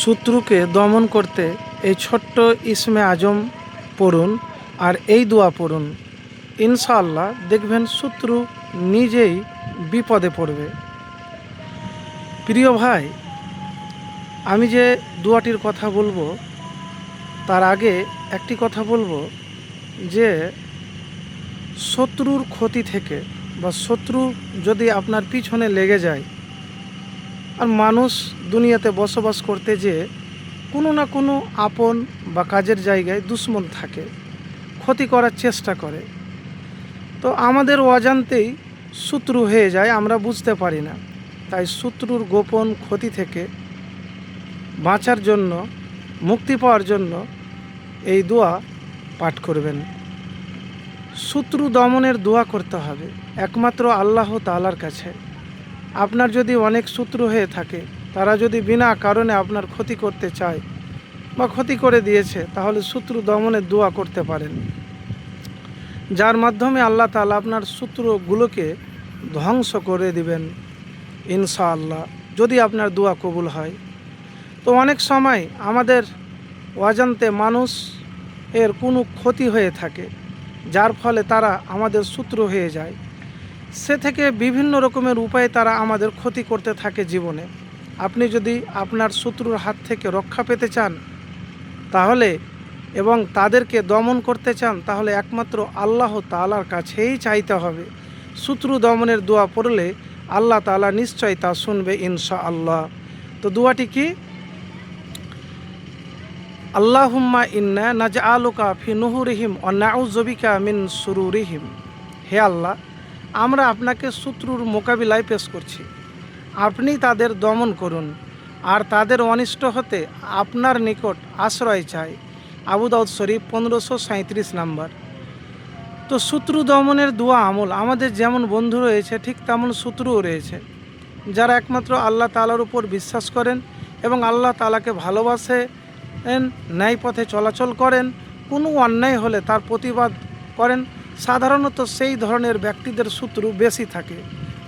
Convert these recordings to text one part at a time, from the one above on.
শত্রুকে দমন করতে এই ছোট্ট ইসমে আজম পড়ুন আর এই দোয়া পড়ুন। ইনশাআল্লাহ দেখবেন শত্রু নিজেই বিপদে পড়বে। প্রিয় ভাই, আমি যে দোয়াটির কথা বলব, তার আগে একটি কথা বলব যে শত্রুর ক্ষতি থেকে বা শত্রু যদি আপনার পিছনে লেগে যায় আর মানুষ দুনিয়াতে বসবাস করতে যে কোনো না কোনো আপন বা কাজের জায়গায় দুশ্মন থাকে, ক্ষতি করার চেষ্টা করে। তো আমাদের অজান্তেই শত্রু হয়ে যায়, আমরা বুঝতে পারি না। তাই শত্রুর গোপন ক্ষতি থেকে বাঁচার জন্য, মুক্তি পাওয়ার জন্য এই দোয়া পাঠ করবেন। শত্রু দমনের দোয়া করতে হবে, একমাত্র আল্লাহ তালার কাছে। আপনার যদি অনেক শত্রু হয়ে থাকে, তারা যদি বিনা কারণে আপনার ক্ষতি করতে চায় বা ক্ষতি করে দিয়েছে, তাহলে শত্রু দমনের দোয়া করতে পারেন। যার মাধ্যমে আল্লাহ তালা আপনার শত্রুগুলোকে ধ্বংস করে দিবেন, ইনশাআল্লাহ। যদি আপনার দোয়া কবুল হয়। তো অনেক সময় আমাদের অজান্তে মানুষ এর কোনো ক্ষতি হয়ে থাকে, যার ফলে তারা আমাদের শত্রু হয়ে যায়। সে থেকে বিভিন্ন রকমের উপায়ে তারা আমাদের ক্ষতি করতে থাকে জীবনে। আপনি যদি আপনার শত্রুর হাত থেকে রক্ষা পেতে চান, তাহলে এবং তাদেরকে দমন করতে চান, তাহলে একমাত্র আল্লাহ তালার কাছেই চাইতে হবে। শত্রু দমনের দোয়া পড়লে আল্লাহ তালা নিশ্চয় তা শুনবে ইনশা আল্লাহ তো দোয়াটি কি? আল্লাহুম্মা ইন্না নাজ আলুকা ফি নুহুরিহিম ও নাউজবিকা মিন সুরুরিহিম। হে আল্লাহ আমরা আপনাকে শত্রুর মোকাবিলায় পেশ করছি। আপনি তাদের দমন করুন, আর তাদের অনিষ্ট হতে আপনার নিকট আশ্রয় চাই। আবু দাউদ শরীফ পনেরোশো সাঁত্রিশ নাম্বার। তো শত্রু দমনের দোয়া আমল, আমাদের যেমন বন্ধু রয়েছে, ঠিক তেমন শত্রুও রয়েছে। যারা একমাত্র আল্লাহ তালার উপর বিশ্বাস করেন এবং আল্লাহ তালাকে ভালোবাসে ন্যায় পথে চলাচল করেন, কোনো অন্যায় হলে তার প্রতিবাদ করেন সাধারণত সেই ধরনের ব্যক্তিদের শত্রু বেশি থাকে,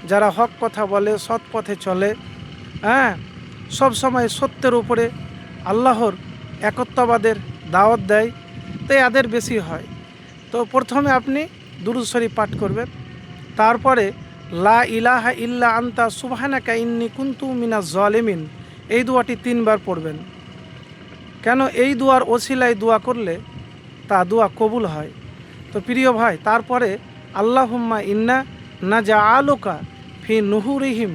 যারা হক কথা বলে, সৎ পথে চলে। হ্যাঁ সব সময় সত্যের উপরে আল্লাহর একত্ববাদের দাওয়াত দেয় তো এদের বেশি হয়। তো প্রথমে আপনি দুরুদ শরীফ পাঠ করবেন। তারপরে, লা ইলাহা ইল্লা আন্তা সুবহানাকা ইন্নি কুন্তু মিনা জলেমিন। এই দোয়াটি তিনবার পড়বেন। কেন এই দুয়ার ওসিলায় দোয়া করলে তা দোয়া কবুল হয়? তো প্রিয় ভাই, তারপরে আল্লাহুম্মা ইন্না না যা আলোকা ফি নুহুরিহিম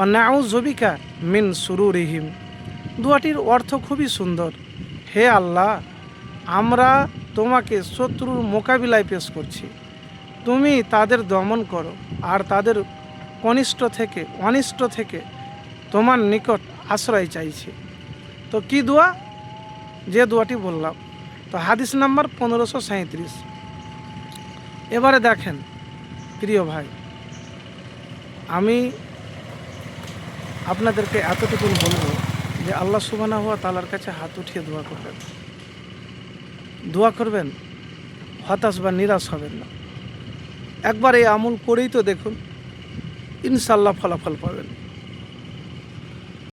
ও নাউ জবিকা মিন সুরুরিহিম। দোয়াটির অর্থ খুবই সুন্দর। হে আল্লাহ, আমরা তোমাকে শত্রুর মোকাবিলায় পেশ করছি। তুমি তাদের দমন করো আর তাদের কনিষ্ঠ থেকে, অনিষ্ট থেকে তোমার নিকট আশ্রয় চাইছি। তো কি দোয়া? যে দোয়াটি বললাম। তো হাদিস নাম্বার পনেরোশো সাঁত্রিশ এবারে দেখেন, প্রিয় ভাই, আমি আপনাদেরকে এতটুকু বলব যে আল্লাহ সুবানা হওয়া তালার কাছে হাত উঠিয়ে দোয়া করবেন। দোয়া করবেন, হতাশ বা নিরাশ হবেন না। একবার এই আমল করেই তো দেখুন ইনশাল্লাহ ফলাফল পাবেন।